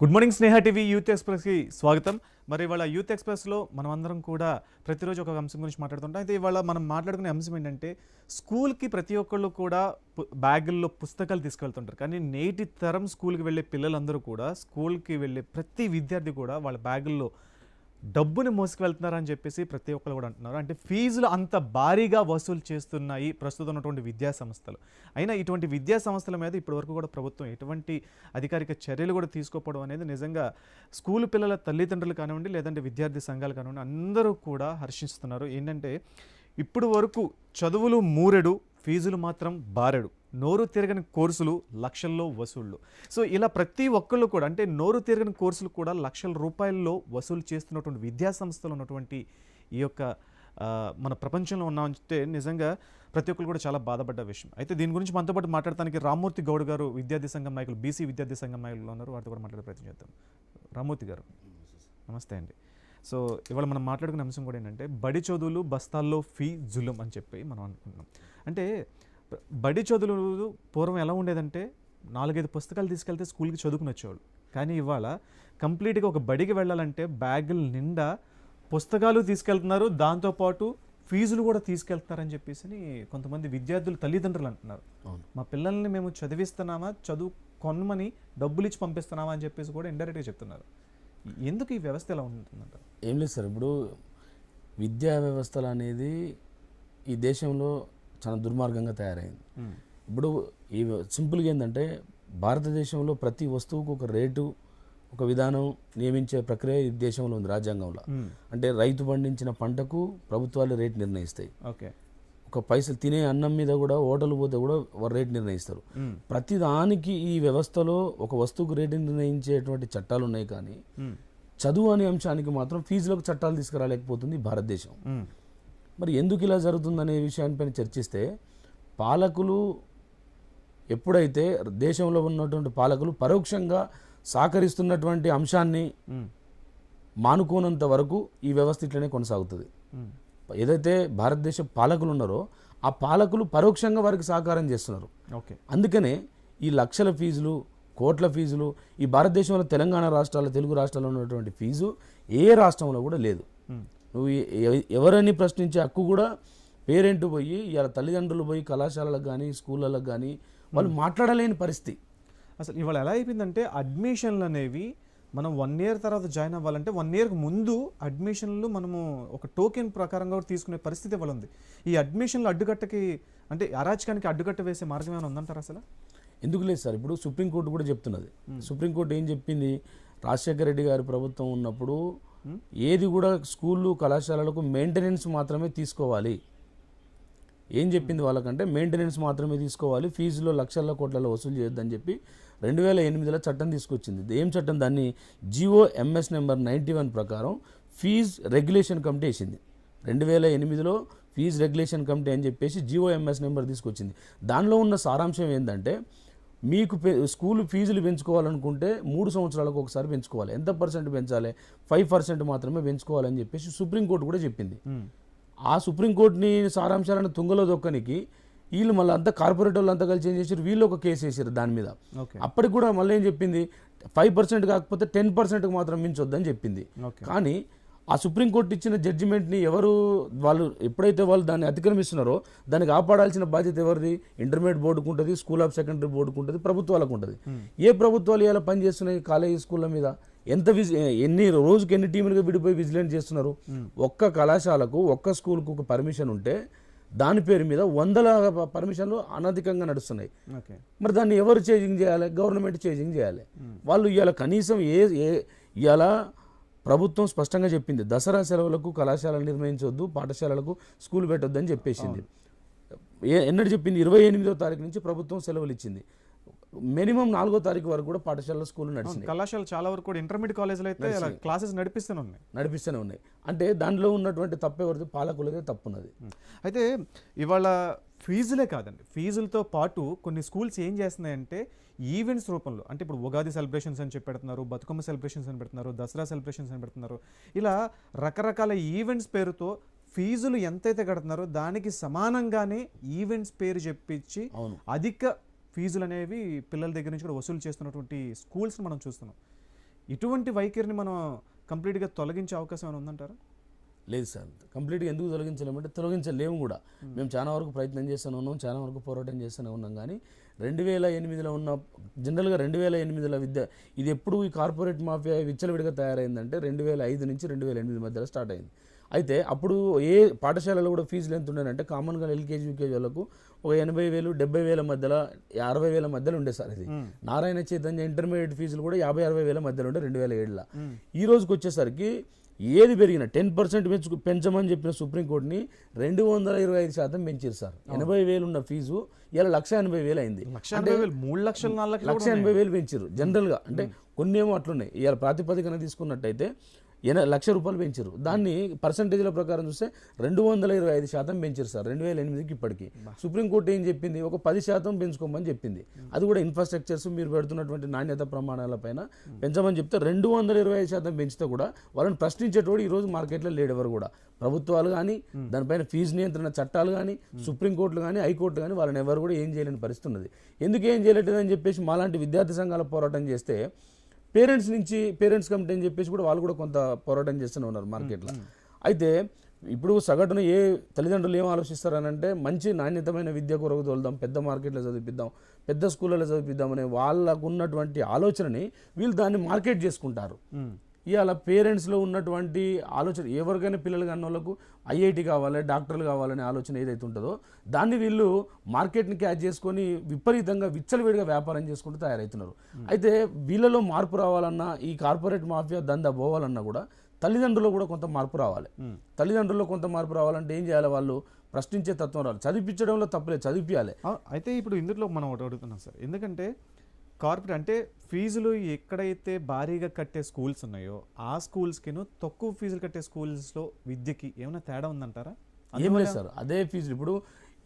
Good morning Sneha TV youth ఎక్స్ప్రెస్కి స్వాగతం. మరి ఇవాళ యూత్ ఎక్స్ప్రెస్లో మనం అందరం కూడా ప్రతిరోజు ఒక అంశం గురించి మాట్లాడుతుంటాం. అయితే ఇవాళ మనం మాట్లాడుకునే అంశం ఏంటంటే స్కూల్కి ప్రతి ఒక్కళ్ళు కూడా బ్యాగుల్లో పుస్తకాలు తీసుకెళ్తుంటారు. కానీ నేటి తరం స్కూల్కి వెళ్ళే పిల్లలందరూ కూడా స్కూల్కి వెళ్ళే ప్రతి విద్యార్థి కూడా వాళ్ళ బ్యాగుల్లో డబ్బుని మోసుకువెళ్తున్నారని చెప్పేసి ప్రతి ఒక్కరు కూడా అంటున్నారు. అంటే ఫీజులు అంత భారీగా వసూలు చేస్తున్నాయి ప్రస్తుతం ఉన్నటువంటి విద్యా సంస్థలు. అయినా ఇటువంటి విద్యా సంస్థల మీద ఇప్పటివరకు కూడా ప్రభుత్వం ఎటువంటి అధికారిక చర్యలు కూడా తీసుకోపోవడం అనేది నిజంగా స్కూల్ పిల్లల తల్లిదండ్రులు కానివ్వండి లేదంటే విద్యార్థి సంఘాలు కానివ్వండి అందరూ కూడా హర్షిస్తున్నారు. ఏంటంటే ఇప్పుడు వరకు చదువులు మూరెడు ఫీజులు మాత్రం బారెడు. నోరు తిరగని కోర్సులు లక్షల్లో వసూళ్ళు సో ఇలా ప్రతి ఒక్కళ్ళు కూడా అంటే నోరు తిరగని కోర్సులు కూడా లక్షల రూపాయల్లో వసూలు చేస్తున్నటువంటి విద్యాసంస్థలు ఉన్నటువంటి ఈ యొక్క మన ప్రపంచంలో ఉన్నామంటే నిజంగా ప్రతి ఒక్కరు కూడా చాలా బాధపడ్డ విషయం. అయితే దీని గురించి మనతో పాటు మాట్లాడటానికి రామ్మూర్తి గౌడ్ గారు విద్యార్థి సంఘం నాయకులు బీసీ విద్యార్థి సంఘం నాయకులు ఉన్నారు. వారితో కూడా మాట్లాడే ప్రయత్నం చేద్దాం. రామ్మూర్తి గారు. నమస్తే అండి. సో ఇవాళ మనం మాట్లాడుకునే అంశం కూడా ఏంటంటే బడి చదువులు బస్తాల్లో ఫీ జులుం అని చెప్పి మనం అనుకుంటున్నాం. అంటే బడి చదువులు పూర్వం ఎలా ఉండేదంటే నాలుగైదు పుస్తకాలు తీసుకెళ్తే స్కూల్కి చదువుకుని వచ్చేవాళ్ళు. కానీ ఇవాళ కంప్లీట్గా ఒక బడికి వెళ్ళాలంటే బ్యాగుల నిండా పుస్తకాలు తీసుకెళ్తున్నారు దాంతోపాటు ఫీజులు కూడా తీసుకెళ్తున్నారని చెప్పేసి కొంతమంది విద్యార్థులు తల్లిదండ్రులు అంటున్నారు. మా పిల్లల్ని మేము చదివిస్తున్నామా చదువు కొనమని డబ్బులు ఇచ్చి పంపిస్తున్నామా అని చెప్పేసి కూడా ఇండైరెక్ట్గా చెప్తున్నారు. ఎందుకు ఈ వ్యవస్థ ఎలా ఉంటుందంట? ఏం లేదు సార్ ఇప్పుడు విద్యా వ్యవస్థలు అనేది ఈ దేశంలో చాలా దుర్మార్గంగా తయారైంది. ఇప్పుడు ఈ సింపుల్గా ఏంటంటే భారతదేశంలో ప్రతి వస్తువుకు ఒక రేటు ఒక విధానం నియమించే ప్రక్రియ ఈ దేశంలో ఉంది రాజ్యాంగంలో. అంటే రైతు పండించిన పంటకు ప్రభుత్వాలు రేట్ నిర్ణయిస్తాయి. ఓకే. ఒక పైసలు తినే అన్నం మీద కూడా హోటల్ పోతే కూడా రేట్ నిర్ణయిస్తారు. ప్రతి దానికి ఈ వ్యవస్థలో ఒక వస్తువుకు రేటు నిర్ణయించేటువంటి చట్టాలు ఉన్నాయి కానీ చదువు అనే అంశానికి మాత్రం ఫీజులకు చట్టాలు తీసుకురాలేకపోతుంది భారతదేశం. మరి ఎందుకు ఇలా జరుగుతుందనే విషయానిపైన చర్చిస్తే పాలకులు ఎప్పుడైతే దేశంలో ఉన్నటువంటి పాలకులు పరోక్షంగా సహకరిస్తున్నటువంటి అంశాన్ని మానుకోనంత వరకు ఈ వ్యవస్థ ఇట్లనే కొనసాగుతుంది. ఏదైతే భారతదేశ పాలకులు ఉన్నారో ఆ పాలకులు పరోక్షంగా వారికి సహకారం చేస్తున్నారు. ఓకే. అందుకనే ఈ లక్షల ఫీజులు కోట్ల ఫీజులు ఈ భారతదేశంలో తెలంగాణ రాష్ట్రాల తెలుగు రాష్ట్రాల్లో ఉన్నటువంటి ఫీజు ఏ రాష్ట్రంలో కూడా లేదు. నువ్వు ఎవరని ప్రశ్నించే హక్కు కూడా పేరెంట్ పోయి ఇలా తల్లిదండ్రులు పోయి కళాశాలలకు కానీ స్కూళ్ళలకు కానీ వాళ్ళు మాట్లాడలేని పరిస్థితి. అసలు ఇవాళ ఎలా అయిపోయిందంటే అడ్మిషన్లు అనేవి మనం వన్ ఇయర్ తర్వాత జాయిన్ అవ్వాలంటే వన్ ఇయర్కి ముందు అడ్మిషన్లు మనము ఒక టోకెన్ ప్రకారంగా తీసుకునే పరిస్థితి ఇవాళ ఉంది ఈ అడ్మిషన్లు అడ్డుకట్టకి అంటే అరాచకానికి అడ్డుకట్ట వేసే మార్గం ఏమైనా ఉందంటారా అసలు? ఎందుకు లేదు సార్? ఇప్పుడు సుప్రీంకోర్టు కూడా చెప్తున్నది. సుప్రీంకోర్టు ఏం చెప్పింది? రాజశేఖర రెడ్డి గారి ప్రభుత్వం ఉన్నప్పుడు ఏది కూడా స్కూళ్ళు కళాశాలలకు మెయింటెనెన్స్ మాత్రమే తీసుకోవాలి. ఏం చెప్పింది వాళ్ళకంటే మెయింటెనెన్స్ మాత్రమే తీసుకోవాలి. ఫీజులో లక్షల కోట్లలో వసూలు చేయొద్దని చెప్పి రెండు వేల ఎనిమిదిలో చట్టం తీసుకొచ్చింది. ఏం చట్టం? దాన్ని GO MS number ninety one ప్రకారం ఫీజ్ రెగ్యులేషన్ కమిటీ వేసింది. రెండు వేల ఎనిమిదిలో ఫీజ్ రెగ్యులేషన్ కమిటీ అని చెప్పేసి జియో ఎంఎస్ నెంబర్ తీసుకొచ్చింది. దానిలో ఉన్న సారాంశం ఏంటంటే మీకు స్కూల్ ఫీజులు పెంచుకోవాలనుకుంటే మూడు సంవత్సరాలకు ఒకసారి పెంచుకోవాలి. ఎంత పర్సెంట్ పెంచాలి? ఫైవ్ పర్సెంట్ మాత్రమే పెంచుకోవాలని చెప్పేసి సుప్రీంకోర్టు కూడా చెప్పింది. ఆ సుప్రీంకోర్టుని సారాంశాలను తుంగలో దొక్కనికి వీళ్ళు మళ్ళీ అంతా కార్పొరేట్ వాళ్ళు అంతా కలిసి ఏం చేశారు వీళ్ళు ఒక కేసు వేసారు దాని మీద. అప్పటికి కూడా మళ్ళీ ఏం చెప్పింది? ఫైవ్ పర్సెంట్ కాకపోతే టెన్ పర్సెంట్కి మాత్రం మించొద్దని చెప్పింది. కానీ ఆ సుప్రీంకోర్టు ఇచ్చిన జడ్జిమెంట్ని ఎవరు వాళ్ళు ఎప్పుడైతే వాళ్ళు దాన్ని అతిక్రమిస్తున్నారో దాన్ని కాపాడాల్సిన బాధ్యత ఎవరిది? ఇంటర్మీడియట్ బోర్డుకు ఉంటుంది స్కూల్ ఆఫ్ సెకండరీ బోర్డుకు ఉంటుంది ప్రభుత్వాలకు ఉంటుంది. ఏ ప్రభుత్వాలు ఇలా పనిచేస్తున్నాయి కాలేజీ స్కూళ్ళ మీద? ఎంత విజ్ ఎన్ని రోజుకి ఎన్ని టీములుగా విడిపోయి విజిలెంట్ చేస్తున్నారు? ఒక్క కళాశాలకు ఒక్క స్కూల్కు ఒక పర్మిషన్ ఉంటే దాని పేరు మీద వందల పర్మిషన్లు అనధికంగా నడుస్తున్నాయి. మరి దాన్ని ఎవరు చేంజింగ్ చేయాలి? గవర్నమెంట్ చేంజింగ్ చేయాలి. వాళ్ళు ఇవాళ కనీసం ఏ ఏ ఇవాళ ప్రభుత్వం స్పష్టంగా చెప్పింది దసరా సెలవులకు కళాశాలలు నిర్వహించవద్దు పాఠశాలలకు స్కూల్ పెట్టొద్దు అని చెప్పేసింది. ఎన్నడు చెప్పింది? ఇరవై ఎనిమిదో తారీఖు నుంచి ప్రభుత్వం సెలవులు ఇచ్చింది. మినిమం నాలుగో తారీఖు వరకు కూడా పాఠశాలలో స్కూల్ నడిచింది కళాశాల చాలా వరకు కూడా ఇంటర్మీడియట్ కాలేజీలో అయితే క్లాసెస్ నడిపిస్తూనే ఉన్నాయి. నడిపిస్తూనే ఉన్నాయి. అంటే దానిలో ఉన్నటువంటి తప్పెవరిది పాలకులదే తప్పున్నది. అయితే ఇవాళ ఫీజులే కాదండి. ఫీజులతో పాటు కొన్ని స్కూల్స్ ఏం చేస్తున్నాయంటే ఈవెంట్స్ రూపంలో అంటే ఇప్పుడు ఉగాది సెలబ్రేషన్స్ అని చెప్పి పెడుతున్నారు బతుకమ్మ సెలబ్రేషన్స్ అని పెడుతున్నారు దసరా సెలబ్రేషన్స్ అని పెడుతున్నారు. ఇలా రకరకాల ఈవెంట్స్ పేరుతో ఫీజులు ఎంతైతే కడుతున్నారో దానికి సమానంగానే ఈవెంట్స్ పేరు చెప్పించి అధిక ఫీజులు అనేవి పిల్లల దగ్గర నుంచి కూడా వసూలు చేస్తున్నటువంటి స్కూల్స్ మనం చూస్తున్నాం. ఇటువంటి వైఖరిని మనం కంప్లీట్గా తొలగించే అవకాశం ఏమైనా ఉందంటారా? లేదు సార్. కంప్లీట్గా ఎందుకు తొలగించలేమంటే తొలగించలేము కూడా. మేము. చాలా వరకు ప్రయత్నం చేస్తూనే ఉన్నాం చాలా వరకు పోరాటం చేస్తూనే ఉన్నాం కానీ రెండు వేల ఎనిమిదిలో ఉన్న జనరల్గా రెండు వేల ఎనిమిదిలో విద్య ఇది ఎప్పుడు ఈ కార్పొరేట్ మాఫియా విచ్చలవిడిగా తయారైందంటే రెండు వేల ఐదు నుంచి రెండు వేల ఎనిమిది మధ్యలో స్టార్ట్ అయింది. అయితే అప్పుడు ఏ పాఠశాలలో కూడా ఫీజులు ఎంత ఉండేనంటే కామన్గా ఎల్కేజీ యూకేజీ వాళ్ళకు ఒక ఎనభై వేలు డెబ్బై వేల మధ్యలో అరవై వేల మధ్యలో ఉండే సార్ ఇది. నారాయణ చైతన్య ఇంటర్మీడియట్ ఫీజులు కూడా యాభై అరవై వేల మధ్యలో ఉండే రెండు వేల ఏడులో. ఈ రోజుకి వచ్చేసరికి ఏది పెరిగినా టెన్ పర్సెంట్ పెంచు పెంచమని చెప్పిన సుప్రీంకోర్టుని రెండు వందల ఇరవై ఐదు శాతం పెంచారు సార్. ఎనభై వేలు ఉన్న ఫీజు ఇలా లక్ష ఎనభై వేలు అయింది. మూడు లక్షలు నాలుగు లక్షలు లక్ష ఎనభై వేలు పెంచారు జనరల్గా. అంటే కొన్ని ఏమో అట్లున్నాయి. ఇవాళ ప్రాతిపదికన తీసుకున్నట్టయితే ఎన లక్ష రూపాయలు పెంచారు దాన్ని పర్సంటేజ్ల ప్రకారం చూస్తే రెండు వందల ఇరవై ఐదు శాతం పెంచారు సార్ రెండు వేల ఎనిమిదికి ఇప్పటికి. సుప్రీంకోర్టు ఏం చెప్పింది? ఒక పది శాతం పెంచుకోమని చెప్పింది. అది కూడా ఇన్ఫ్రాస్ట్రక్చర్స్ మీరు పెడుతున్నటువంటి నాణ్యత ప్రమాణాల పైన పెంచమని చెప్తే రెండు వందల ఇరవై ఐదు శాతం పెంచితే కూడా వాళ్ళని ప్రశ్నించేటోడు ఈ రోజు మార్కెట్లో లేడు ఎవరు కూడా. ప్రభుత్వాలు కానీ దానిపైన ఫీజు నియంత్రణ చట్టాలు కానీ సుప్రీంకోర్టులు కానీ హైకోర్టు కానీ వాళ్ళని ఎవరు కూడా ఏం చేయలేని పరిస్థితి ఉన్నది. ఎందుకు ఏం చేయలేదని చెప్పేసి మాలాంటి విద్యార్థి సంఘాల పోరాటం చేస్తే పేరెంట్స్ నుంచి పేరెంట్స్ కమిటీ అని చెప్పేసి కూడా వాళ్ళు కూడా కొంత పోరాటం చేస్తూనే ఉన్నారు మార్కెట్లో. అయితే ఇప్పుడు సగటున ఏ తల్లిదండ్రులు ఏం ఆలోచిస్తారనంటే మంచి నాణ్యతమైన విద్య కొరకు తోలుదాం పెద్ద మార్కెట్లో చదివిద్దాం పెద్ద స్కూళ్ళలో చదివిద్దాం అనే వాళ్ళకు ఉన్నటువంటి ఆలోచనని వీళ్ళు దాన్ని మార్కెట్ చేసుకుంటారు. ఇవాళ పేరెంట్స్లో ఉన్నటువంటి ఆలోచన ఎవరికైనా పిల్లలు కాని వాళ్ళకు ఐఐటి కావాలి డాక్టర్లు కావాలనే ఆలోచన ఏదైతే ఉంటుందో దాన్ని వీళ్ళు మార్కెట్ని క్యాచ్ చేసుకొని విపరీతంగా విచ్చలవిడిగా వ్యాపారం చేసుకుంటూ తయారవుతున్నారు అయితే వీళ్ళలో మార్పు రావాలన్నా ఈ కార్పొరేట్ మాఫియా దందా పోవాలన్నా కూడా తల్లిదండ్రుల్లో కూడా కొంత మార్పు రావాలి. తల్లిదండ్రుల్లో కొంత మార్పు రావాలంటే ఏం చేయాలి వాళ్ళు? ప్రశ్నించే తత్వం రావాలి. చదివించడంలో తప్పలేదు చదివించాలి అయితే ఇప్పుడు ఇందులో మనం ఒకటి అడుగుతున్నాం సార్. ఎందుకంటే కార్పొరేట్ అంటే ఫీజులు ఎక్కడైతే భారీగా కట్టే స్కూల్స్ ఉన్నాయో ఆ స్కూల్స్కిను తక్కువ ఫీజులు కట్టే స్కూల్స్లో విద్యకి ఏమైనా తేడా ఉందంటారా? ఏం లేదు సార్ అదే ఫీజు ఇప్పుడు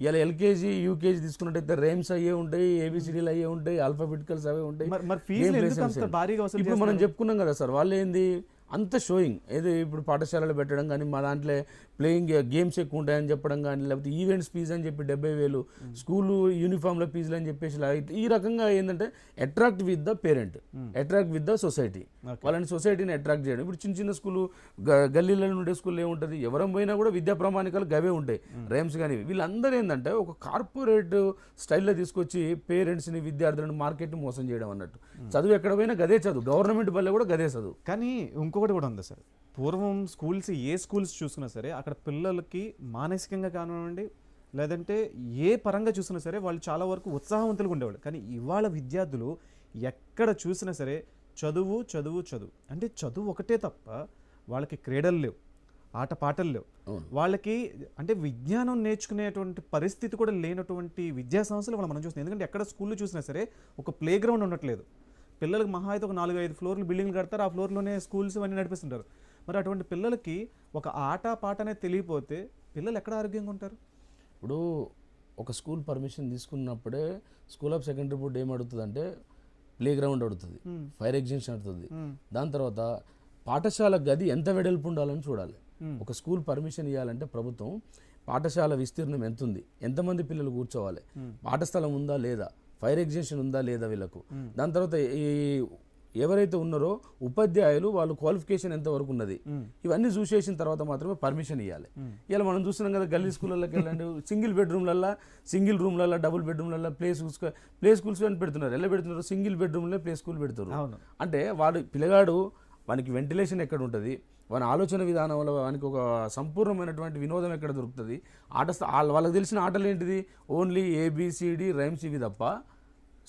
ఇలా ఎల్కేజీ యూకేజీ తీసుకున్నట్టయితే రేమ్స్ అయ్యే ఉంటాయి ఏబిసిడీలు అయ్యే ఉంటాయి ఆల్ఫాబెటికల్స్ అవే ఉంటాయి. ఫీజులు ఇప్పుడు మనం చెప్పుకున్నాం కదా సార్ వాళ్ళు ఏంది అంత షోయింగ్ ఏదో ఇప్పుడు పాఠశాలలో పెట్టడం కానీ మా దాంట్లో ప్లేయింగ్ గేమ్స్ ఎక్కువ ఉంటాయని చెప్పడం కానీ లేకపోతే ఈవెంట్స్ ఫీజు అని చెప్పి డెబ్బై వేలు స్కూల్ యూనిఫామ్ల ఫీజులు అని చెప్పేసి ఈ రకంగా ఏంటంటే attract with the parent attract with the society వాళ్ళని సొసైటీని అట్రాక్ట్ చేయడం. ఇప్పుడు చిన్న చిన్న స్కూల్ గల్లీలలో ఉండే స్కూల్ ఏముంటుంది ఎవరం పోయినా కూడా విద్యా ప్రమాణికాలు గవే ఉంటాయి. రేమ్స్ కానీ వీళ్ళందరూ ఏంటంటే ఒక కార్పొరేట్ స్టైల్లో తీసుకొచ్చి పేరెంట్స్ని విద్యార్థులను మార్కెట్ని మోసం చేయడం అన్నట్టు. చదువు ఎక్కడ పోయినా గదే చదువు. గవర్నమెంట్ వల్ల కూడా గదే చదువు. కానీ ఇంకొకటి కూడా ఉంది సార్. పూర్వం స్కూల్స్ ఏ స్కూల్స్ చూసుకున్నా సరే అక్కడ పిల్లలకి మానసికంగా కానివ్వండి లేదంటే ఏ పరంగా చూసినా సరే వాళ్ళు చాలా వరకు ఉత్సాహవంతులుగా ఉండేవాళ్ళు. కానీ ఇవాళ విద్యార్థులు ఎక్కడ చూసినా సరే చదువు చదువు చదువు. అంటే చదువు ఒకటే తప్ప వాళ్ళకి క్రీడలు లేవు ఆట పాటలు లేవు. వాళ్ళకి అంటే విజ్ఞానం నేర్చుకునేటువంటి పరిస్థితి కూడా లేనటువంటి విద్యా సంస్థలు వాళ్ళు మనం చూస్తున్నాం. ఎందుకంటే ఎక్కడ స్కూల్లో చూసినా సరే ఒక ప్లే గ్రౌండ్ ఉండట్లేదు. పిల్లలకు మహా అయితే ఒక నాలుగు ఐదు ఫ్లోర్లు బిల్డింగ్లు కడతారు. ఆ ఫ్లోర్లోనే స్కూల్స్ ఇవన్నీ నడిపిస్తుంటారు. మరి అటువంటి పిల్లలకి ఒక ఆట పాట అనేది తెలియపోతే పిల్లలు ఎక్కడ ఆరోగ్యంగా ఉంటారు? ఇప్పుడు ఒక స్కూల్ పర్మిషన్ తీసుకున్నప్పుడే స్కూల్ ఆఫ్ సెకండరీ బోర్డ్ ఏం అడుగుతుందంటే ప్లే గ్రౌండ్ అడుగుతుంది ఫైర్ ఎగ్జిబిషన్ అడుగుతుంది. దాని తర్వాత పాఠశాల గది ఎంత వెడల్పు ఉండాలని చూడాలి. ఒక స్కూల్ పర్మిషన్ ఇవ్వాలంటే ప్రభుత్వం పాఠశాల విస్తీర్ణం ఎంత ఉంది ఎంతమంది పిల్లలు కూర్చోవాలి పాఠస్థలం ఉందా లేదా ఫైర్ ఎగ్జిబిషన్ ఉందా లేదా వీళ్ళకు. దాని తర్వాత ఈ ఎవరైతే ఉన్నారో ఉపాధ్యాయులు వాళ్ళు క్వాలిఫికేషన్ ఎంత వరకు ఉన్నది ఇవన్నీ చూసేసిన తర్వాత మాత్రమే పర్మిషన్ ఇవ్వాలి ఇలా మనం చూస్తున్నాం కదా గల్లీ స్కూళ్ళకి వెళ్ళండి సింగిల్ బెడ్రూమ్లల్లో సింగిల్ రూమ్లల్లో డబుల్ బెడ్రూమ్లల్లో ప్లే స్కూల్స్ ప్లే స్కూల్స్ అని పెడుతున్నారు. ఎలా పెడుతున్నారు? సింగిల్ బెడ్రూమ్లో ప్లే స్కూల్ పెడుతున్నారు అంటే వాడు పిల్లగాడు వానికి వెంటిలేషన్ ఎక్కడ ఉంటుంది? వాని ఆలోచన విధానంలో వానికి ఒక సంపూర్ణమైనటువంటి వినోదం ఎక్కడ దొరుకుతుంది? ఆట వాళ్ళకి తెలిసిన ఆటలు ఏంటిది ఓన్లీ ఏబిసిడి రైమ్స్ ఇవి తప్ప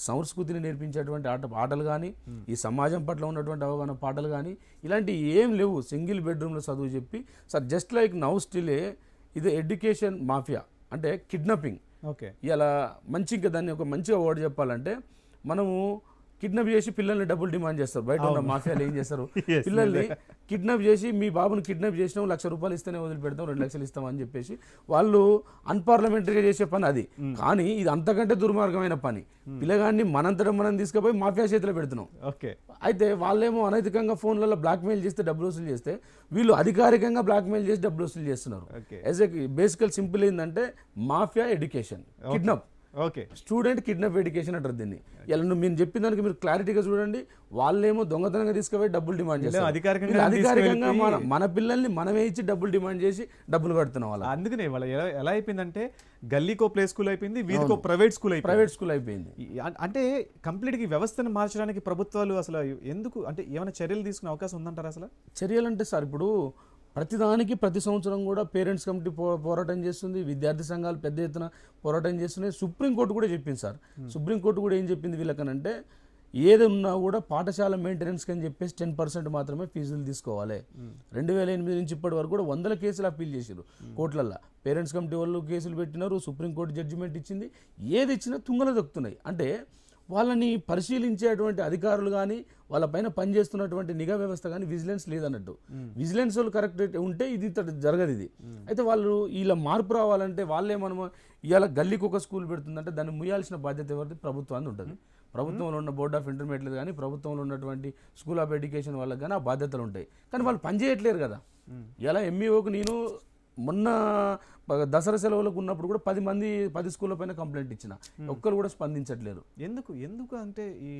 సంస్కృతిని నేర్పించేటువంటి ఆట ఆటలు కానీ ఈ సమాజం పట్ల ఉన్నటువంటి అవగాహన పాటలు కానీ ఇలాంటి ఏం లేవు. సింగిల్ బెడ్రూమ్లో చదువు చెప్పి సార్ జస్ట్ లైక్ నౌ స్టిలే ఇది ఎడ్యుకేషన్ మాఫియా అంటే కిడ్నాపింగ్. ఓకే. ఇలా మంచి ఇంకా దాన్ని ఒక మంచిగా వర్డ్ చెప్పాలంటే మనము కిడ్నాప్ చేసి పిల్లల్ని డబ్బులు డిమాండ్ చేస్తారు. బయట ఉన్న మాఫియాలు ఏం చేస్తారు? పిల్లల్ని కిడ్నాప్ చేసి మీ బాబుని కిడ్నాప్ చేసినాం లక్ష రూపాయలు ఇస్తేనే వదిలిపెడతాం రెండు లక్షలు ఇస్తాం అని చెప్పేసి వాళ్ళు అన్పార్లమెంటరీగా చేసే పని అది. కానీ ఇది అంతకంటే దుర్మార్గమైన పని. పిల్లగాన్ని మనంతటా మనం తీసుకుపోయి మాఫియా చేతిలో పెడుతున్నాం. ఓకే. అయితే వాళ్ళేమో అనైతికంగా ఫోన్లలో బ్లాక్మెయిల్ చేస్తే డబ్బులు వసూలు చేస్తే వీళ్ళు అధికారికంగా బ్లాక్మెయిల్ చేసి డబ్బులు వసూలు చేస్తున్నారు. Okay. As a basically simple ఏంటంటే mafia education kidnap. Okay. Student kidnap education అంటారు దీన్ని. ఇలా నువ్వు మీరు చెప్పిన దానికి మీరు క్లారిటీగా చూడండి వాళ్ళేమో దొంగతనంగా తీసుకుపోయి డబ్బులు డిమాండ్ చేస్తారు. అధికారికంగా అధికారికంగా మన మన పిల్లల్ని మనమే ఇచ్చి డబ్బులు డిమాండ్ చేసి డబ్బులు కడుతున్నాం వాళ్ళ. అందుకనే వాళ్ళ ఎలా అయిపోయిందంటే గల్లీకో ప్లే స్కూల్ అయిపోయింది వీధికో ప్రైవేట్ స్కూల్ అయిపోయింది. ప్రైవేట్ స్కూల్ అయిపోయింది. అంటే కంప్లీట్గా ఈ వ్యవస్థను మార్చడానికి ప్రభుత్వాలు అసలు ఎందుకు అంటే ఏమైనా చర్యలు తీసుకునే అవకాశం ఉందంటారా అసలు? చర్యలంటే సార్ ఇప్పుడు ప్రతిదానికి ప్రతి సంవత్సరం కూడా పేరెంట్స్ కమిటీ పో పోరాటం చేస్తుంది విద్యార్థి సంఘాలు పెద్ద ఎత్తున పోరాటం చేస్తున్నాయి. సుప్రీంకోర్టు కూడా చెప్పింది సార్. సుప్రీంకోర్టు కూడా ఏం చెప్పింది వీళ్ళకనంటే ఏది ఉన్నా కూడా పాఠశాల మెయింటెనెన్స్కి అని చెప్పేసి టెన్ పర్సెంట్ మాత్రమే ఫీజులు తీసుకోవాలి. రెండు వేల ఎనిమిది నుంచి ఇప్పటి వరకు కూడా వందల కేసులు అప్పీల్ చేశారు కోర్టులల్లో. పేరెంట్స్ కమిటీ వాళ్ళు కేసులు పెట్టినారు సుప్రీంకోర్టు జడ్జిమెంట్ ఇచ్చింది. ఏది ఇచ్చినా తుంగలు దొక్కుతున్నాయి. అంటే వాళ్ళని పరిశీలించేటువంటి అధికారులు కానీ వాళ్ళపైన పనిచేస్తున్నటువంటి నిఘా వ్యవస్థ కానీ విజిలెన్స్ లేదన్నట్టు. విజిలెన్స్ వాళ్ళు కరెక్ట్ ఉంటే ఇది జరగదు ఇది. అయితే వాళ్ళు ఇలా మార్పు రావాలంటే వాళ్ళే మనము ఇవాళ గల్లీకి ఒక స్కూల్ పెడుతుందంటే దాన్ని ముయ్యాల్సిన బాధ్యత ఎవరిది? ప్రభుత్వాన్ని ఉంటుంది. ప్రభుత్వంలో ఉన్న బోర్డ్ ఆఫ్ ఇంటర్మీడియట్ కానీ ప్రభుత్వంలో ఉన్నటువంటి స్కూల్ ఆఫ్ ఎడ్యుకేషన్ వాళ్ళకి కానీ ఆ బాధ్యతలు ఉంటాయి. కానీ వాళ్ళు పనిచేయట్లేరు కదా. ఇలా ఎంఈఓకి నేను మొన్న దసరా సెలవులకు ఉన్నప్పుడు కూడా పది మంది పది స్కూళ్ళ పైన కంప్లైంట్ ఇచ్చిన. ఒక్కరు కూడా స్పందించట్లేరు ఎందుకు? ఎందుకు అంటే ఈ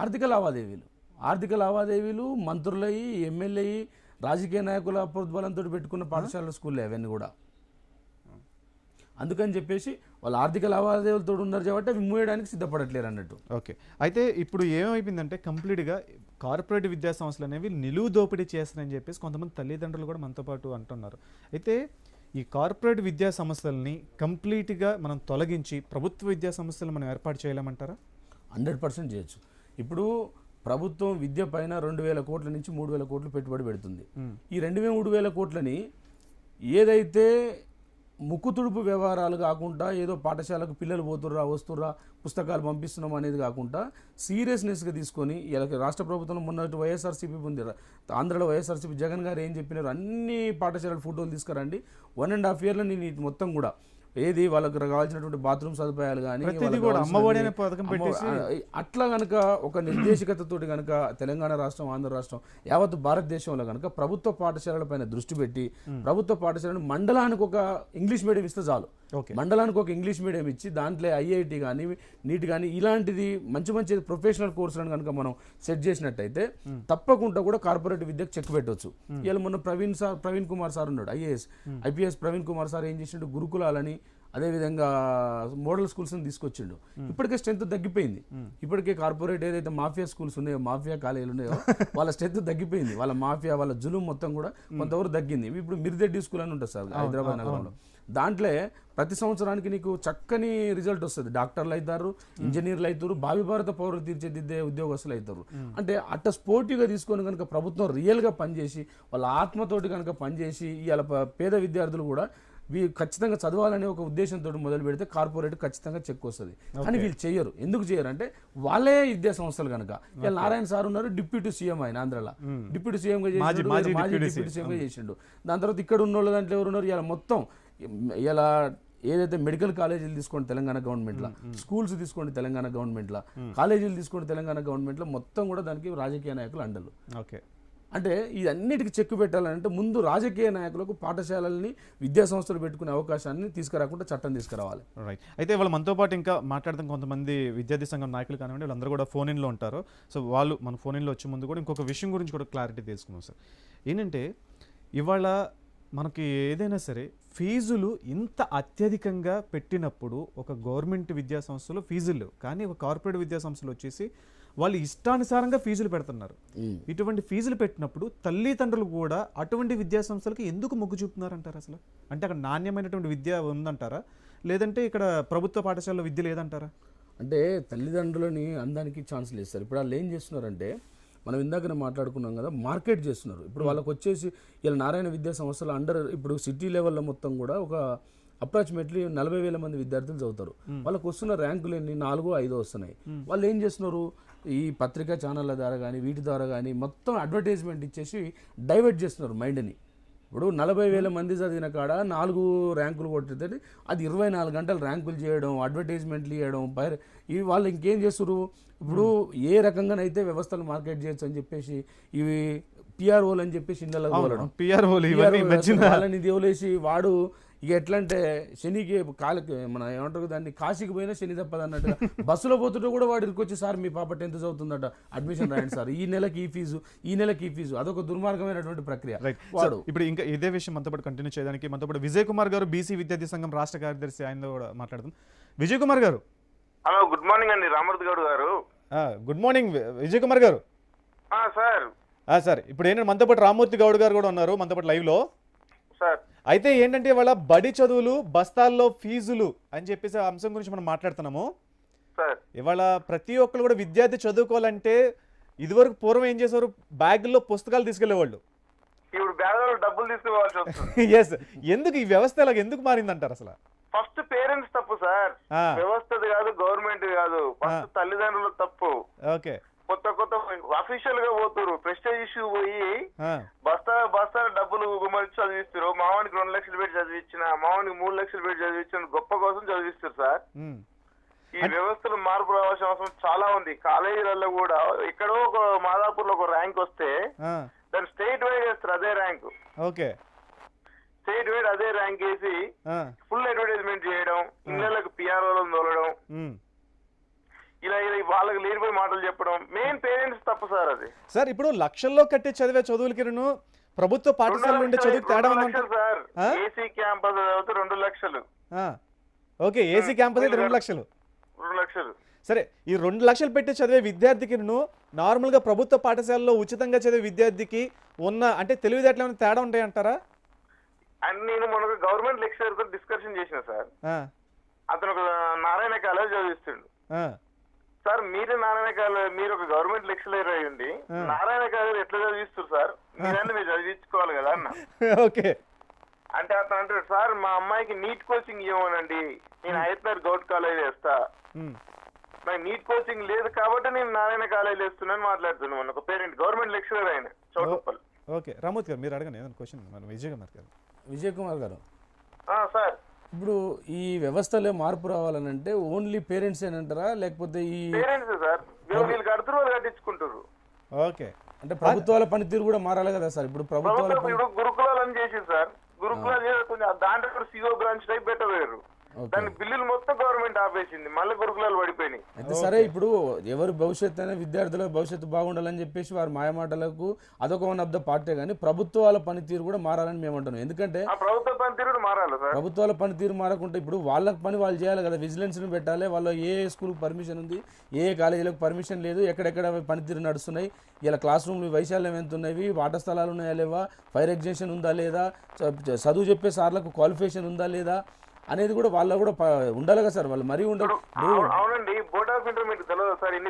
ఆర్థిక లావాదేవీలు. ఆర్థిక లావాదేవీలు మంత్రులయ్యి ఎమ్మెల్యే రాజకీయ నాయకుల ప్రోద్బలంతో పెట్టుకున్న పాఠశాలల స్కూల్లే అవన్నీ కూడా. అందుకని చెప్పేసి వాళ్ళు ఆర్థిక లావాదేవీలతో ఉన్నారు కాబట్టి అవి మూయడానికి సిద్ధపడట్లేరు అన్నట్టు. ఓకే. అయితే ఇప్పుడు ఏమైపోయిందంటే కంప్లీట్గా కార్పొరేట్ విద్యా సంస్థలు అనేవి నిలువు దోపిడీ చేస్తారని చెప్పేసి కొంతమంది తల్లిదండ్రులు కూడా మనతో పాటు అంటున్నారు. అయితే ఈ కార్పొరేట్ విద్యా సంస్థల్ని కంప్లీట్గా మనం తొలగించి ప్రభుత్వ విద్యా సంస్థలు మనం ఏర్పాటు చేయలేమంటారా? హండ్రెడ్ పర్సెంట్ చేయొచ్చు. ఇప్పుడు ప్రభుత్వం విద్య పైన రెండు వేల కోట్ల నుంచి మూడు వేల కోట్లు పెట్టుబడి పెడుతుంది. ఈ రెండు వేల మూడు వేల కోట్లని ఏదైతే ముక్కు తుడుపు వ్యవహారాలు కాకుండా ఏదో పాఠశాలకు పిల్లలు పోతుర్రా వస్తుర్రా పుస్తకాలు పంపిస్తున్నాం అనేది కాకుండా సీరియస్నెస్గా తీసుకొని ఇలా రాష్ట్ర ప్రభుత్వం మొన్నటి వైఎస్ఆర్సీపీ ఉంది ఆంధ్రలో వైఎస్ఆర్సీపీ జగన్ గారు ఏం చెప్పినారు? అన్ని పాఠశాలల ఫోటోలు తీసుకురండి. వన్ అండ్ హాఫ్ ఇయర్లో నేను మొత్తం కూడా ఏది? వాళ్ళకి కావాల్సినటువంటి బాత్రూమ్ సదుపాయాలు కానీ ప్రతిదీ కూడా అమ్మఒడి అనే పథకం పెట్టేసి అట్లా గనక ఒక నిర్దేశకతతోటి గనక తెలంగాణ రాష్ట్రం ఆంధ్ర రాష్ట్రం యావత్ భారతదేశంలో గనక ప్రభుత్వ పాఠశాలలపైన దృష్టి పెట్టి ప్రభుత్వ పాఠశాలను మండలానికి ఒక ఇంగ్లీష్ మీడియం ఇస్తే చాలు. మండలానికి ఒక ఇంగ్లీష్ మీడియం ఇచ్చి దాంట్లో ఐఐటి కానీ నీట్ కానీ ఇలాంటిది మంచి మంచి ప్రొఫెషనల్ కోర్సులను కనుక మనం సెట్ చేసినట్టయితే తప్పకుండా కూడా కార్పొరేట్ విద్యకు చెక్ పెట్టవచ్చు ఇవాళ మొన్న ప్రవీణ్ సార్ ప్రవీణ్ కుమార్ సార్ ఉన్నాడు IAS IPS Praveen Kumar sir ఏం చేసిండు? గురుకులాలని అదేవిధంగా మోడల్ స్కూల్స్ని తీసుకొచ్చిండు. ఇప్పటికే స్ట్రెంత్ తగ్గిపోయింది. ఇప్పటికే కార్పొరేట్ ఏదైతే మాఫియా స్కూల్స్ ఉన్నాయో మాఫియా కాలేజీలు ఉన్నాయో వాళ్ళ స్ట్రెంత్ తగ్గిపోయింది. వాళ్ళ మాఫియా వాళ్ళ జులుం మొత్తం కూడా కొంతవరకు తగ్గింది. ఇప్పుడు మిర్దెడ్డి స్కూల్ అని ఉంటుంది సార్ హైదరాబాద్ నగరంలో. దాంట్లో ప్రతి సంవత్సరానికి నీకు చక్కని రిజల్ట్ వస్తుంది. డాక్టర్లు అవుతారు ఇంజనీర్లు అవుతారు భావి భారత పౌరులు తీర్చిదిద్దే ఉద్యోగస్తులు అవుతారు అంటే అట్ట స్పోర్టివ్గా తీసుకొని కనుక ప్రభుత్వం రియల్గా పనిచేసి వాళ్ళ ఆత్మతోటి కనుక పనిచేసి ఇవాళ పేద విద్యార్థులు కూడా వీ ఖచ్చితంగా చదవాలనే ఒక ఉద్దేశంతో మొదలు పెడితే కార్పొరేట్ ఖచ్చితంగా చెక్ వస్తుంది. కానీ వీళ్ళు చేయరు ఎందుకు చేయరు అంటే వాళ్ళే విద్యా సంస్థలు కనుక ఇలా నారాయణ సార్ ఉన్నారు డిప్యూటీ సీఎం ఆయన ఆంధ్రలో. డిప్యూటీ సీఎం గా మాజీ- చేసిండు మాజీ మాజీ డిప్యూటీ డిప్యూటీ సీఎం గా చేసిండు. దాని తర్వాత ఇక్కడ ఉన్న వాళ్ళ దాంట్లో ఎవరు ఉన్నారు? ఇలా మొత్తం ఇలా ఏదైతే మెడికల్ కాలేజీలు తీసుకోండి తెలంగాణ గవర్నమెంట్లో స్కూల్స్ తీసుకోండి తెలంగాణ గవర్నమెంట్లో కాలేజీలు తీసుకోండి తెలంగాణ గవర్నమెంట్లో మొత్తం కూడా దానికి రాజకీయ నాయకులు అండలు. ఓకే. అంటే ఇవన్నిటికి చెక్కు పెట్టాలంటే ముందు రాజకీయ నాయకులకు పాఠశాలల్ని విద్యా సంస్థలు పెట్టుకునే అవకాశాన్ని తీసుకురాకుండా చట్టం తీసుకురావాలి. రైట్ అయితే వాళ్ళు మనతో పాటు ఇంకా మాట్లాడతాం కొంతమంది విద్యార్థి సంఘం నాయకులు కానివ్వండి వాళ్ళందరూ కూడా ఫోన్ ఇన్లో ఉంటారు. సో వాళ్ళు మన ఫోన్ ఇన్లో వచ్చే ముందు కూడా ఇంకొక విషయం గురించి కూడా క్లారిటీ తీసుకున్నాం సార్. ఏంటంటే ఇవాళ మనకి ఏదైనా సరే ఫీజులు ఇంత అత్యధికంగా పెట్టినప్పుడు ఒక గవర్నమెంట్ విద్యా సంస్థలో ఫీజులు కానీ ఒక కార్పొరేట్ విద్యా సంస్థలు వచ్చేసి వాళ్ళు ఇష్టానుసారంగా ఫీజులు పెడుతున్నారు. ఇటువంటి ఫీజులు పెట్టినప్పుడు తల్లిదండ్రులు కూడా అటువంటి విద్యా సంస్థలకి ఎందుకు మొగ్గు చూపుతున్నారంటారు అసలు? అంటే అక్కడ నాణ్యమైనటువంటి విద్య ఉందంటారా? లేదంటే ఇక్కడ ప్రభుత్వ పాఠశాలలో విద్య లేదంటారా? అంటే తల్లిదండ్రులని అందానికి ఛాన్స్ లేదు సార్. ఇప్పుడు వాళ్ళు ఏం చేస్తున్నారంటే మనం ఇందాకనే మాట్లాడుకున్నాం కదా మార్కెట్ చేస్తున్నారు. ఇప్పుడు వాళ్ళకి వచ్చేసి ఇలా నారాయణ విద్యా సంస్థలు అండర్ ఇప్పుడు సిటీ లెవెల్లో మొత్తం కూడా ఒక అప్రాక్సిమేట్లీ నలభై వేల మంది విద్యార్థులు చదువుతారు. వాళ్ళకి వస్తున్న ర్యాంకులు ఎన్ని? నాలుగో ఐదో వస్తున్నాయి. వాళ్ళు ఏం చేస్తున్నారు? ఈ పత్రికా ఛానళ్ళ ద్వారా కానీ వీటి ద్వారా కానీ మొత్తం అడ్వర్టైజ్మెంట్ ఇచ్చేసి డైవర్ట్ చేస్తున్నారు మైండ్ని ఇప్పుడు నలభై వేల మంది చదివిన కాడ నాలుగు ర్యాంకులు కొట్టితే అది ఇరవై నాలుగు గంటలు ర్యాంకులు చేయడం అడ్వర్టైజ్మెంట్లు ఇవ్వడం పైర ఇవి వాళ్ళు ఇంకేం చేస్తారు ఇప్పుడు ఏ రకంగానైతే వ్యవస్థలు మార్కెట్ చేయొచ్చు అని చెప్పేసి ఇవి పిఆర్ఓలు అని చెప్పేసి ఇళ్ళకి పోలడం పిఆర్ఓలు వాళ్ళని దేవులేసి వాడు ఇక ఎట్లా అంటే శనికి కాలకి మన ఏమంటారు దాన్ని కాశీకి పోయినా శని తప్పదు అన్నట్టుగా బస్సులో పోతుంటే కూడా వాడు ఇరుకొచ్చి సార్ మీ పాప టెన్త్ చదువుతుందట అడ్మిషన్ రాయండి సార్. ఈ నెలకి ఈ ఫీజు ఈ నెలకి ఈ ఫీజు. అదొక దుర్మార్గమైనటువంటి ప్రక్రియ. రైట్. వాడు ఇప్పుడు ఇంకా ఇదే విషయం మనతో పాటు కంటిన్యూ చేయడానికి మనతో పాటు విజయ్ కుమార్ గారు బీసీ విద్యార్థి సంఘం రాష్ట్ర కార్యదర్శి ఆయన కూడా మాట్లాడదాం. విజయ్ కుమార్ గారు. హలో గుడ్ మార్నింగ్ అండి రామూర్తి గౌడ్ గారు. గుడ్ మార్నింగ్ విజయ్ కుమార్ గారు. ఆ, సార్. ఆ, సార్ ఇప్పుడు ఏంటంటే మనతో పాటు రామ్మూర్తి గౌడ్ గారు కూడా ఉన్నారు మనతో పాటు లైవ్లో. సార్ అయితే ఏంటంటే వాళ్ళ బడి చదువులు బస్తాల్లో ఫీజులు అని చెప్పేసి అంశం గురించి మనం మాట్లాడుతున్నాము. సార్. ఇవాళ ప్రతి ఒక్కరు కూడా విద్యార్థి చదువుకోవాలంటే ఇదివరకు పూర్వం ఏం చేసేవారు? బ్యాగుల్లో పుస్తకాలు తీసుకెళ్ళేవాళ్ళు. ఇప్పుడు బ్యాగులో డబ్బులు తీసుకోవాల్సి వస్తుంది. ఎస్ ఎందుకు ఈ వ్యవస్థ ఇలాగ ఎందుకు మారిందంటారు అసలు? ఫస్ట్ పేరెంట్స్ తప్పు సార్. ఆ, వ్యవస్థది కాదు గవర్నమెంట్ కాదు. ఫస్ట్ తల్లిదండ్రుల తప్పు. ఓకే. కొత్త కొత్త అఫీషియల్గా పోతురు ప్రెస్టేజ్ ఇష్యూ పోయి బస్తా బస్తా డబ్బులు గుమ్మరించి చదివిస్తారు మావానికి రెండు లక్షలు పెట్టి చదివించిన మావానికి మూడు లక్షలు పెట్టి చదివించిన గొప్ప కోసం చదివిస్తారు సార్. ఈ వ్యవస్థలో మార్పు రావాల్సిన అవసరం చాలా ఉంది. కాలేజీలలో కూడా ఎక్కడో ఒక మాదాపూర్లో ఒక ర్యాంక్ వస్తే దాన్ని స్టేట్ వైడ్ వేస్తారు అదే ర్యాంకు. ఓకే. స్టేట్ వైడ్ అదే ర్యాంక్ వేసి ఫుల్ అడ్వర్టైజ్మెంట్ చేయడం ఇళ్ళకి పిఆర్ఓలను తోలడం. ఇలా ఇలా వాళ్ళకి లేనిపోయి మాటలు చెప్పడం మెయిన్ పేరెంట్స్ తప్పు సార్ అది. సార్ ఇప్పుడు లక్షల్లో కట్టి చదివే చదువులకి నేను ప్రభుత్వ పాఠశాల నుండి చదువుకు తేడా సార్? ఏసీ క్యాంపస్ చదివితే రెండు లక్షలు. ఓకే ఏసీ క్యాంపస్ అయితే రెండు లక్షలు. రెండు లక్షలు. సరే ఈ రెండు లక్షలు పెట్టి చదివే విద్యార్థికి నార్మల్గా ప్రభుత్వ పాఠశాలలో ఉచితంగా చదివే విద్యార్థికి ఉన్న అంటే తెలివితేటలు ఏమైనా తేడా ఉంటాయంటారా? అండ్ నేను మొన్న గవర్నమెంట్ లెక్చరర్తో డిస్కషన్ చేసిన సార్. అతను ఒక నారాయణ కాలేజ్ చదివిస్తుండు. సార్ మీరు నారాయణ కాలేజ్ మీరు ఒక గవర్నమెంట్ లెక్చరర్ అయ్యండి నారాయణ కాలేజ్ ఎట్లా చదివిస్తారు సార్? మీరన్నీ మీరు చదివించుకోవాలి కదా అన్న. ఓకే. అంటే అతను అంటాడు సార్ మా అమ్మాయికి నీట్ కోచింగ్ ఇవ్వమనండి. నేను హైదరాబాద్ గౌట్ కాలేజ్ వేస్తా. నాకు నీట్ కోచింగ్ లేదు కాబట్టి నేను నారాయణ కాలేజ్ వేస్తున్నాను మాట్లాడుతున్నాను మొన్న. ఒక పేరెంట్ గవర్నమెంట్ లెక్చరర్ ఆయన చౌటుప్పల్. ఓకే. రామూర్తి గారు మీరు అడగండి. ఏదైనా క్వశ్చన్ మన విజయ్ కుమార్ గారు. విజయ్ కుమార్ గారు. ఆ, సార్. ఇప్పుడు ఈ వ్యవస్థలో మార్పు రావాలనంటే ఓన్లీ పేరెంట్స్ ఏనంటారా? లేకపోతే ఈ పేరెంట్స్ సార్ వీళ్ళు కడుతురు వాళ్ళు కట్టించుకుంటారు ఓకే. అంటే ప్రభుత్వాల పనితీరు కూడా మారాలి కదా సార్? ఇప్పుడు ప్రభుత్వాల ప్రభుత్వం ఇప్పుడు గురుకులాలని చేసింది సార్. గురుకులాలు కొంచెం దాంట్లో సిఓ బ్రాంచ్ టైప్ ఓకే. దాని బిల్లులు మొత్తం గవర్నమెంట్ ఆపేసింది. మళ్ళీ గురుకులాలు పడిపోయినాయి. అయితే సరే ఇప్పుడు ఎవరి భవిష్యత్తు అయినా విద్యార్థుల భవిష్యత్తు బాగుండాలని చెప్పేసి వారి మాయమాటలకు అదొక వన్ ఆఫ్ ద పార్టీ కానీ ప్రభుత్వాల పనితీరు కూడా మారాలని మేము అంటున్నాం. ఎందుకంటే ఆ ప్రభుత్వ పనితీరు మారాలి సార్? ప్రభుత్వాల పనితీరు మారకుంటే ఇప్పుడు వాళ్ళ పని వాళ్ళు చేయాలి కదా విజిలెన్స్ని పెట్టాలి వాళ్ళ ఏ స్కూల్కి పర్మిషన్ ఉంది ఏ కాలేజీలకు పర్మిషన్ లేదు ఎక్కడెక్కడ పనితీరు నడుస్తున్నాయి ఇలా క్లాస్ రూమ్లు వైశాల్యం ఎంత ఉన్నవి వాటర్ స్థలాలు ఉన్నాయా లేవా ఫైర్ ఎగ్జేషన్ ఉందా లేదా చదువు చెప్పే సార్లకు క్వాలిఫికేషన్ ఉందా లేదా అనేది కూడా వాళ్ళ కూడా ఉండాలి కదా సార్ వాళ్ళు మరీ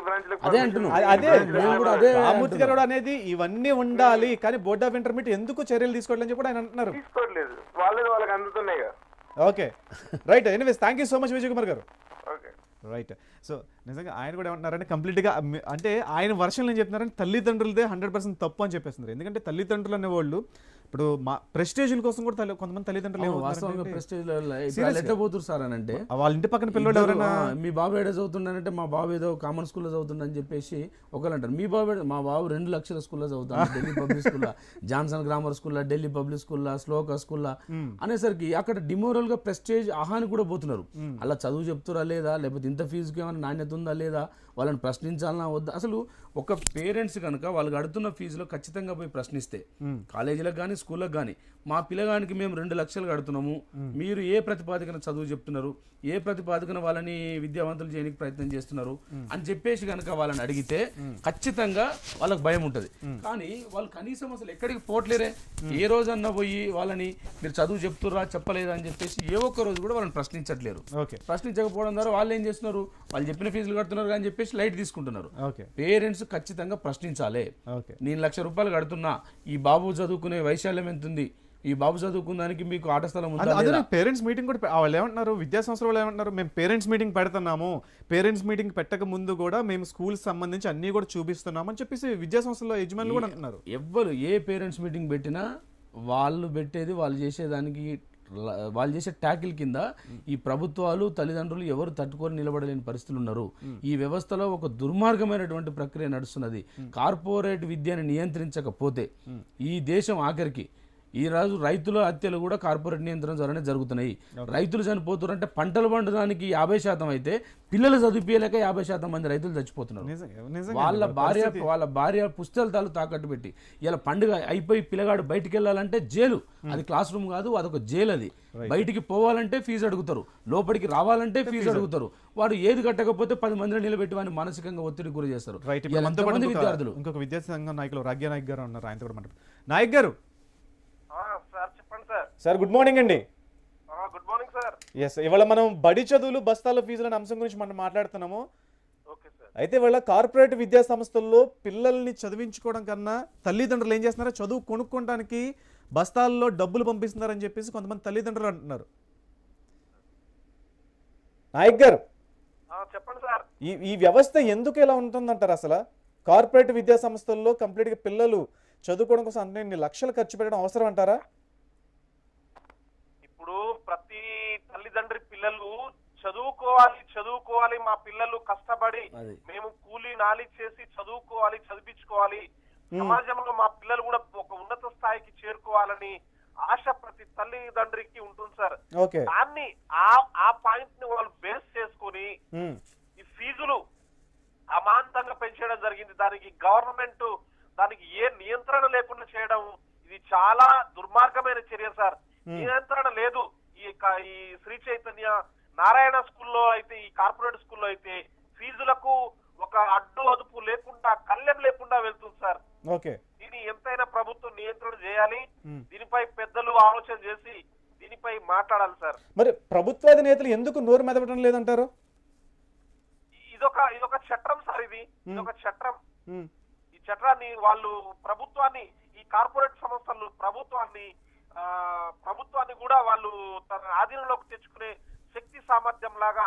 బ్రాంచ్లకు అదే అంటున్నాం. అ- అదే. మేము కూడా అదే రామూర్తి గారు కూడా అనేది ఇవన్నీ ఉండాలి కానీ బోర్డ్ ఆఫ్ ఇంటర్మీడియట్ ఎందుకు చర్యలు తీసుకోవాలని చెప్పి ఆయన అంటున్నారు. తీసుకోవట్లేదు. వాళ్ళది వాళ్ళకి అందుతున్నాయి కదా. Okay. Right anyways thank you so much Vijay Kumar garu. Okay. Right. So నిజంగా ఆయన కూడా ఏమంటున్నారంటే కంప్లీట్గా అంటే ఆయన వర్షంలో ఏం చెప్తున్నారంటే తల్లిదండ్రులదే హండ్రెడ్ పర్సెంట్ తప్పు అని చెప్పేస్తున్నారు. ఎందుకంటే తల్లిదండ్రులు అనేవాళ్ళు ఇప్పుడు మా ప్రెస్టేజ్ల కోసం కూడా కొంతమంది తల్లిదండ్రులు వాస్తవంగా ప్రెస్టేజ్ సార్ అని అంటే వాళ్ళ ఇంటి పక్కన పిల్లలు ఎవరైనా మీ బాబు ఏడో చదువుతున్నాడంటే మా బాబు ఏదో కామన్ స్కూల్లో చదువుతుండని చెప్పేసి ఒకరు అంటారు. మీ బాబు మా బాబు రెండు లక్షల స్కూల్లో చదువుతాడు. ఢిల్లీ పబ్లిక్ స్కూల్లో జాన్సన్ గ్రామర్ స్కూల్లో ఢిల్లీ పబ్లిక్ స్కూల్లో స్లోకా స్కూల్లో అనేసరికి అక్కడ డిమోరల్గా ప్రెస్టేజ్ ఆహాని కూడా పోతున్నారు. అలా చదువు చెప్తురా లేదా? లేకపోతే ఇంత ఫీజుకి ఏమైనా నాణ్యత ఉందా లేదా? వాళ్ళని ప్రశ్నించాలన్నా వద్దా? అసలు ఒక పేరెంట్స్ కనుక వాళ్ళు కడుతున్న ఫీజులో ఖచ్చితంగా పోయి ప్రశ్నిస్తే కాలేజీలకు కానీ స్కూళ్ళకి కానీ మా పిల్లగానికి మేము రెండు లక్షలు కడుతున్నాము మీరు ఏ ప్రతిపాదికన చదువు చెప్తున్నారు ఏ ప్రతిపాదికన వాళ్ళని విద్యావంతులు చేయడానికి ప్రయత్నం చేస్తున్నారు అని చెప్పేసి కనుక వాళ్ళని అడిగితే ఖచ్చితంగా వాళ్ళకి భయం ఉంటుంది. కానీ వాళ్ళు కనీసం అసలు ఎక్కడికి పోట్లేరే ఏ రోజన్నా పోయి వాళ్ళని మీరు చదువు చెప్తుర్రా చెప్పలేదా అని చెప్పేసి ఏ ఒక్క రోజు కూడా వాళ్ళని ప్రశ్నించట్లేరు. ఓకే. ప్రశ్నించకపోవడం ద్వారా వాళ్ళు ఏం చేస్తున్నారు? వాళ్ళు చెప్పిన ఫీజులు కడుతున్నారు అని చెప్పేసి లైట్ తీసుకుంటున్నారు. ఓకే. పేరెంట్స్ ఖచ్చితంగా ప్రశ్నించాలి. ఓకే. నేను లక్ష రూపాయలు కడుతున్నా ఈ బాబు చదువుకునే వైశాల్యం ఎంత ఉంది ఈ బాబు చదువుకున్న దానికి మీకు ఆట స్థలం ఉందా? పేరెంట్స్ మీటింగ్ కూడా వాళ్ళు ఏమంటున్నారు విద్యా సంస్థల వాళ్ళు ఏమంటున్నారు మేము పేరెంట్స్ మీటింగ్ పెడుతున్నాము పేరెంట్స్ మీటింగ్ పెట్టక ముందు కూడా మేము స్కూల్స్ సంబంధించి అన్ని కూడా చూపిస్తున్నాం అని చెప్పేసి విద్యా సంస్థల యజమానులు కూడా అంటున్నారు. ఎవ్వరు ఏ పేరెంట్స్ మీటింగ్ పెట్టినా వాళ్ళు పెట్టేది వాళ్ళు చేసేదానికి వాళ్ళు చేసే ట్యాకిల్ కింద ఈ ప్రభుత్వాలు తల్లిదండ్రులు ఎవరు తట్టుకొని నిలబడలేని పరిస్థితులు ఉన్నారు. ఈ వ్యవస్థలో ఒక దుర్మార్గమైనటువంటి ప్రక్రియ నడుస్తున్నది. కార్పొరేట్ విద్యను నియంత్రించకపోతే ఈ దేశం ఆఖరికి ఈ రోజు రైతుల హత్యలు కూడా కార్పొరేట్ నియంత్రణ ద్వారానే జరుగుతున్నాయి. రైతులు చనిపోతున్నారంటే పంటలు పండడానికి యాభై శాతం అయితే పిల్లలు చదివించలేక యాభై శాతం మంది రైతులు చచ్చిపోతున్నారు. వాళ్ళ. భార్య వాళ్ళ భార్య పుస్తకాలు తాకట్టు పెట్టి ఇలా పండుగ అయిపోయి పిల్లగాడు బయటికి వెళ్ళాలంటే జైలు అది క్లాస్ రూమ్ కాదు అదొక జైలు అది. బయటికి పోవాలంటే ఫీజు అడుగుతారు. లోపలికి రావాలంటే ఫీజు అడుగుతారు. వాడు ఏది కట్టకపోతే పది మందిని నిలబెట్టి వాడిని మానసికంగా ఒత్తిడి గురి చేస్తారు. విద్యార్థులు? ఇంకొక విద్యార్థి సంఘం నాయకులు రాగ్య నాయక్ గారు ఉన్నారు. ఆయనతో కూడా మాట్లాడు Naik garu sir good morning అండి. గుడ్ మార్నింగ్ సార్ ఎస్ ఇవాళ మనం బడి చదువులు బస్తాల ఫీజుల అంశం గురించి మనం మాట్లాడుతున్నాము. అయితే ఇవాళ కార్పొరేట్ విద్యా సంస్థల్లో పిల్లల్ని చదివించుకోవడం కన్నా తల్లిదండ్రులు ఏం చేస్తున్నారో? చదువు కొనుక్కోవడానికి బస్తాల్లో డబ్బులు పంపిస్తున్నారని చెప్పేసి కొంతమంది తల్లిదండ్రులు అంటున్నారు. నాయక్ గారు. చెప్పండి సార్ ఈ ఈ వ్యవస్థ ఎందుకు ఇలా ఉంటుందంటారు అసలు? కార్పొరేట్ విద్యా సంస్థల్లో కంప్లీట్గా పిల్లలు చదువుకోవడం కోసం అన్ని లక్షలు ఖర్చు పెట్టడం అవసరం అంటారా? ఇప్పుడు ప్రతి తల్లిదండ్రి పిల్లలు చదువుకోవాలి చదువుకోవాలి మా పిల్లలు కష్టపడి. మేము కూలీ నాలి చేసి చదువుకోవాలి చదివించుకోవాలి. సమాజంలో మా పిల్లలు కూడా ఒక ఉన్నత స్థాయికి చేరుకోవాలని ఆశ ప్రతి తల్లిదండ్రికి ఉంటుంది సార్. దాన్ని ఆ ఆ పాయింట్ని వాళ్ళు బేస్ చేసుకొని ఈ ఫీజులు అమాంతంగా పెంచడం జరిగింది. దానికి గవర్నమెంట్ దానికి ఏ నియంత్రణ లేకుండా చేయడం ఇది చాలా దుర్మార్గమైన చర్య సార్. నియంత్రణ లేదు. ఈ శ్రీ చైతన్య నారాయణ స్కూల్లో అయితే ఈ కార్పొరేట్ స్కూల్లో అయితే ఫీజులకు ఒక అడ్డు అదుపు లేకుండా కళ్ళెం లేకుండా వెళ్తుంది సార్. ఓకే. దీన్ని ఎంతైనా ప్రభుత్వం నియంత్రణ చేయాలి. దీనిపై పెద్దలు ఆలోచన చేసి దీనిపై మాట్లాడాలి సార్. మరి ప్రభుత్వాధినేతలు ఎందుకు నోరు మెదపడం లేదంటారు? ఇదొక ఇదొక చట్టం సార్ ఇది. ఇదొక చట్టం. ఈ చట్టాన్ని వాళ్ళు ప్రభుత్వాన్ని ఈ కార్పొరేట్ సంస్థలు ప్రభుత్వాన్ని వాళ్ళు తన ఆధీనంలోకి తెచ్చుకునే శక్తి సామర్థ్యం లాగా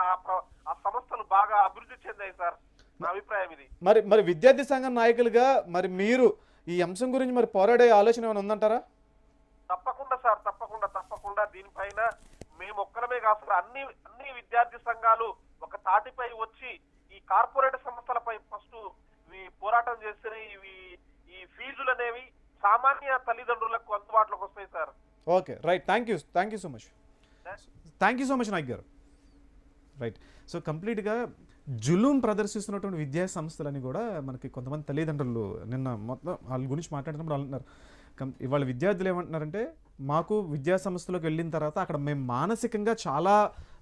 ఆ సంస్థలు బాగా అభివృద్ధి చెందాయి సార్. నా అభిప్రాయం ఇది. మరి మరి విద్యార్థి సంఘం నాయకులుగా మరి మీరు ఈ అంశం గురించి మరి పోరాడే ఆలోచన ఏమైనా ఉందంటారా? తప్పకుండా సార్ తప్పకుండా తప్పకుండా. దీనిపైన మేము ఒక్కరమే కాదు సార్ అన్ని అన్ని విద్యార్థి సంఘాలు ఒక తాటిపై వచ్చి ఈ కార్పొరేట్ సంస్థలపై ఫస్ట్ పోరాటం చేస్తేనే ఇవి ఈ ఫీజులు అనేవి సామాన్య తల్లిదండ్రులకు అందుబాటులోకి వస్తాయి sir. Okay right thank you thank you so much thank you so much Nayak garu. Right so కంప్లీట్గా జులుం ప్రదర్శిస్తున్నటువంటి విద్యా సంస్థలని కూడా మనకి కొంతమంది తల్లిదండ్రులు నిన్న మొత్తం వాళ్ళ గురించి మాట్లాడినప్పుడు వాళ్ళు అంటున్నారు ఇవాళ విద్యార్థులు ఏమంటున్నారంటే మాకు విద్యా సంస్థలోకి వెళ్ళిన తర్వాత అక్కడ మేము మానసికంగా చాలా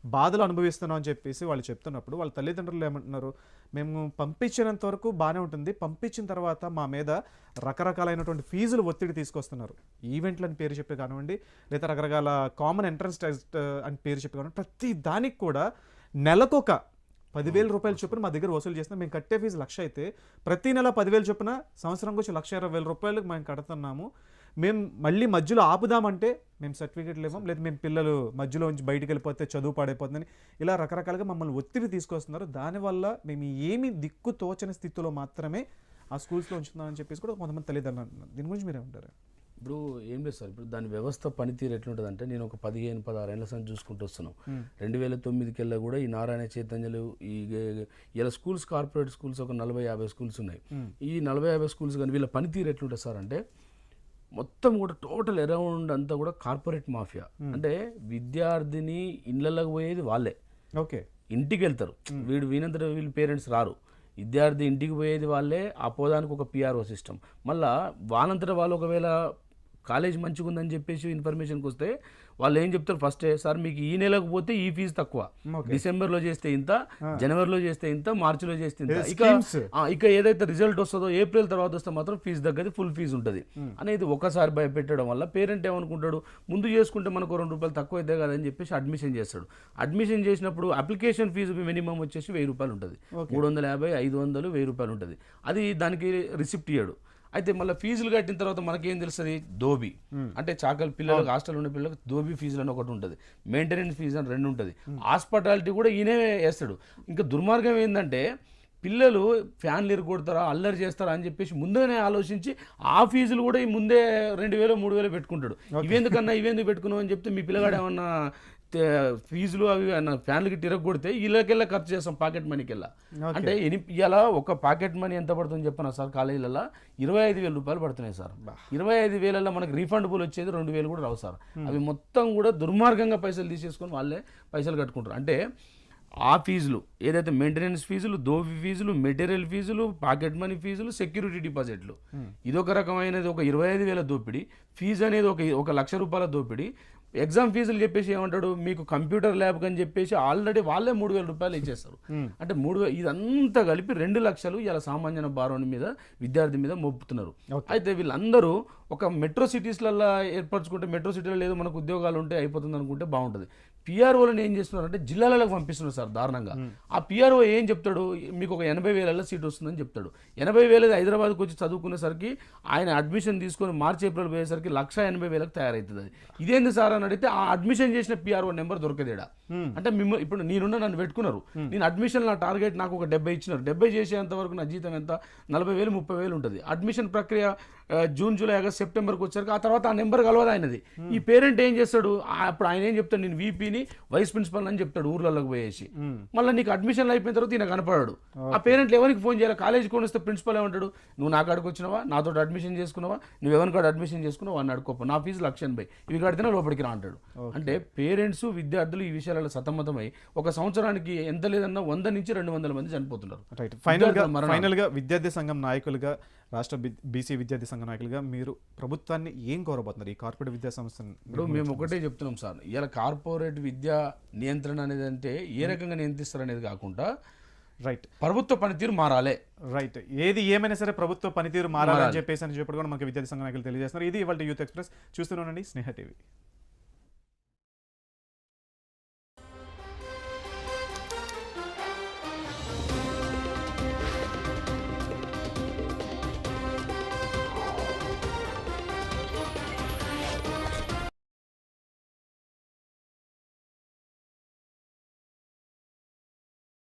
బాధలు అనుభవిస్తున్నాం అని చెప్పేసి వాళ్ళు చెప్తున్నప్పుడు వాళ్ళ తల్లిదండ్రులు ఏమంటున్నారు మేము పంపించినంత వరకు బాగానే ఉంటుంది. పంపించిన తర్వాత మా మీద రకరకాలైనటువంటి ఫీజులు ఒత్తిడి తీసుకొస్తున్నారు. ఈవెంట్లు అని పేరు చెప్పి కానివ్వండి లేదా రకరకాల కామన్ ఎంట్రన్స్ టెస్ట్ అని పేరు చెప్పి కానివ్వండి ప్రతి దానికి కూడా నెలకొక పదివేల రూపాయల చొప్పున మా దగ్గర వసూలు చేస్తున్నాం మేము కట్టే ఫీజు లక్ష అయితే ప్రతి నెల పదివేల చొప్పున సంవత్సరంకి వచ్చి లక్ష ఇరవై వేల రూపాయలు మేము కడుతున్నాము. మేము మళ్ళీ మధ్యలో ఆపుదామంటే మేము సర్టిఫికేట్లు ఇవ్వం లేదా మేము పిల్లలు మధ్యలో నుంచి బయటికి వెళ్ళిపోతే చదువు పాడైపోతుందని ఇలా రకరకాలుగా మమ్మల్ని ఒత్తిడి తీసుకొస్తున్నారు. దానివల్ల మేము ఏమి దిక్కు తోచని స్థితిలో మాత్రమే ఆ స్కూల్స్లో ఉంచుతున్నామని చెప్పేసి కూడా కొంతమంది తల్లిదండ్రులు అంటున్నారు దీని గురించి మీరేమంటారు ఇప్పుడు ఏం లేదు సార్. ఇప్పుడు దాని వ్యవస్థ పనితీరు ఎట్లుంటుంది అంటే నేను ఒక పదిహేను పదహారు ఏళ్ళ సంది చూసుకుంటూ వస్తున్నాం. రెండు వేల తొమ్మిదికి వెళ్ళా కూడా ఈ నారాయణ చైతన్యలు ఈ ఇలా స్కూల్స్ కార్పొరేట్ స్కూల్స్ ఒక నలభై యాభై స్కూల్స్ ఉన్నాయి. ఈ నలభై యాభై స్కూల్స్ కానీ వీళ్ళ పనితీరు ఎట్లుంటుంది సార్ అంటే మొత్తం కూడా టోటల్ అరౌండ్ అంతా కూడా కార్పొరేట్ మాఫియా. అంటే విద్యార్థిని ఇళ్ళకి పోయేది వాళ్ళే. ఓకే. ఇంటికి వెళ్తారు. వీడు వీనంతట వీళ్ళ పేరెంట్స్ రారు. విద్యార్థి ఇంటికి పోయేది వాళ్ళే ఆ పోదానికి ఒక పిఆర్ఓ సిస్టమ్ మళ్ళా వాళ్ళంతట వాళ్ళు ఒకవేళ కాలేజ్ మంచిగా ఉందని చెప్పేసి ఇన్ఫర్మేషన్కి వస్తే వాళ్ళు ఏం చెప్తారు? ఫస్ట్ సార్ మీకు ఈ నెలకు పోతే ఈ ఫీజు తక్కువ. Okay. డిసెంబర్లో చేస్తే ఇంత జనవరిలో చేస్తే ఇంత మార్చిలో చేస్తే ఇంత. ఇక ఇక ఏదైతే రిజల్ట్ వస్తుందో ఏప్రిల్ తర్వాత వస్తే మాత్రం ఫీజు తగ్గది ఫుల్ ఫీజు ఉంటుంది. అనేది ఒకసారి భయపెట్టడం వల్ల పేరెంట్ ఏమనుకుంటాడు? ముందు చేసుకుంటే మనకు రెండు రూపాయలు తక్కువ అయితే కదా అని చెప్పేసి అడ్మిషన్ చేస్తాడు. అడ్మిషన్ చేసినప్పుడు అప్లికేషన్ ఫీజు మినిమం వచ్చేసి వెయ్యి రూపాయలు ఉంటుంది. మూడు వందల యాభై ఐదు వందలు వెయ్యి రూపాయలు ఉంటుంది. అది దానికి రిసిప్ట్ ఇయ్యాడు. అయితే మళ్ళీ ఫీజులు కట్టిన తర్వాత మనకేం తెలుస్తుంది? దోబి అంటే చాకలి పిల్లలకు హాస్టల్ ఉన్న పిల్లలకు దోబి ఫీజులు అని ఒకటి ఉంటుంది. మెయింటెనెన్స్ ఫీజు అని రెండు ఉంటుంది. హాస్పిటాలిటీ కూడా ఈయనే వేస్తాడు. ఇంకా దుర్మార్గం ఏంటంటే పిల్లలు ఫ్యాన్లు ఎరగొడతారా అల్లరి చేస్తారా అని చెప్పేసి ముందుగానే ఆలోచించి ఆ ఫీజులు కూడా ఈ ముందే రెండు వేలు మూడు వేలు పెట్టుకుంటాడు. ఇవెందుకన్నా ఇవెందుకు పెట్టుకున్నావు అని చెప్తే మీ పిల్లగాడు ఏమన్నా ఫీజులు అవి ఫ్యాన్లకి తిరగొడితే వీళ్ళకెళ్ళా ఖర్చు చేస్తాం పాకెట్ మనీకెళ్ళా. అంటే ఎని ఇలా ఒక పాకెట్ మనీ ఎంత పడుతుంది చెప్పనా సార్? కాలేజీలలో ఇరవై ఐదు వేల రూపాయలు పడుతున్నాయి సార్. ఇరవై ఐదు వేలలో మనకి రీఫండబుల్ వచ్చేది రెండు వేలు కూడా రావు సార్. అవి మొత్తం కూడా దుర్మార్గంగా పైసలు తీసేసుకొని వాళ్ళే పైసలు కట్టుకుంటారు. అంటే ఆ ఫీజులు ఏదైతే మెయింటెనెన్స్ ఫీజులు దోఫి ఫీజులు మెటీరియల్ ఫీజులు పాకెట్ మనీ ఫీజులు సెక్యూరిటీ డిపాజిట్లు ఇదొక రకమైనది ఒక ఇరవై ఐదు వేల దోపిడీ. ఫీజు అనేది ఒక ఒక లక్ష రూపాయల దోపిడీ. ఎగ్జామ్ ఫీజులు చెప్పేసి ఏమంటాడు? మీకు కంప్యూటర్ ల్యాబ్ అని చెప్పేసి ఆల్రెడీ వాళ్ళే మూడు వేల రూపాయలు ఇచ్చేస్తారు. అంటే మూడు ఇదంతా కలిపి రెండు లక్షలు ఇలా సామాన్య భారం మీద విద్యార్థి మీద మోపుతున్నారు. అయితే వీళ్ళందరూ ఒక మెట్రో సిటీస్లలో ఏర్పరచుకుంటే మెట్రో సిటీలో లేదు మనకు ఉద్యోగాలు ఉంటే అయిపోతుంది అనుకుంటే బాగుంటుంది. పిఆర్ఓలను ఏం చేస్తున్నారంటే జిల్లాలకు పంపిస్తున్నారు సార్ దారుణంగా. ఆ పిఆర్ఓ ఏం చెప్తాడు? మీకు ఒక ఎనభై వేలలో సీట్ వస్తుందని చెప్తాడు. ఎనభై వేలది హైదరాబాద్కి వచ్చి చదువుకునేసరికి ఆయన అడ్మిషన్ తీసుకొని మార్చి ఏప్రిల్ పోయేసరికి లక్ష ఎనభై వేలకు తయారవుతుంది అది. ఇదేంది సార్ అని అడిగితే ఆ అడ్మిషన్ చేసిన పిఆర్ఓ నెంబర్ దొరకదేడా? అంటే మిమ్మల్ని ఇప్పుడు నేనున్న నన్ను పెట్టుకున్నారు. నేను అడ్మిషన్ నా టార్గెట్ నాకు ఒక డెబ్బై ఇచ్చినారు. డెబ్బై చేసేంత వరకు నా జీతం ఎంత? నలభై వేలు ముప్పై వేలు ఉంటుంది. అడ్మిషన్ ప్రక్రియ జూన్ జూలై ఆగస్ట్ సెప్టెంబర్కి వచ్చారు ఆ తర్వాత ఆ నెంబర్ కలవదు ఆయనది. ఈ పేరెంట్ ఏం చేస్తాడు? అప్పుడు ఆయన ఏం చెప్తాడు? నేను వీపీని వైస్ ప్రిన్సిపల్ అని చెప్తాడు ఊర్లలోకి పోయేసి. మళ్ళీ నీకు అడ్మిషన్ అయిపోయిన తర్వాత ఈయన కనపడాడు. ఆ పేరెంట్లు ఎవరికి ఫోన్ చేయాలి? కాలేజీకి వస్తే ప్రిన్సిపల్ ఏమంటాడు? నువ్వు నా కాడికి వచ్చినావా? నాతో అడ్మిషన్ చేసుకున్నావా? నువ్వు ఎవరి కాడ అడ్మిషన్ చేసుకున్నావు? అని అడుకోపో నా ఫీజు లక్ష ఎనభై. ఇవి కడితేనే లోపలికి రా అంటాడు. అంటే పేరెంట్స్ విద్యార్థులు ఈ విషయాలలో సతమతమై ఒక సంవత్సరానికి ఎంత లేదన్నా వంద నుంచి రెండు వందల మంది చనిపోతున్నారు. రైట్. ఫైనల్గా విద్యార్థుల మరణాలు. ఫైనల్గా విద్యార్థి సంఘం నాయకులుగా రాష్ట్ర బీసీ విద్యార్థి సంఘం నాయకులుగా మీరు ప్రభుత్వాన్ని ఏం కోరబోతున్నారు? ఈ కార్పొరేట్ విద్యా సంస్థను ఇప్పుడు మేము ఒకటే చెప్తున్నాం సార్. ఇలా కార్పొరేట్ విద్యా నియంత్రణ అనేది అంటే ఏ రకంగా నియంత్రిస్తారు అనేది కాకుండా రైట్ ప్రభుత్వ పనితీరు మారాలి. రైట్ ఏది ఏమైనా సరే ప్రభుత్వ పనితీరు మారాలని చెప్పేసి అని చెప్పి కూడా మనకి విద్యార్థి సంఘ నాయకులు తెలియజేస్తున్నారు. ఇది ఇవాళ యూత్ ఎక్స్ప్రెస్. చూస్తూనే ఉండండి స్నేహ టీవీ.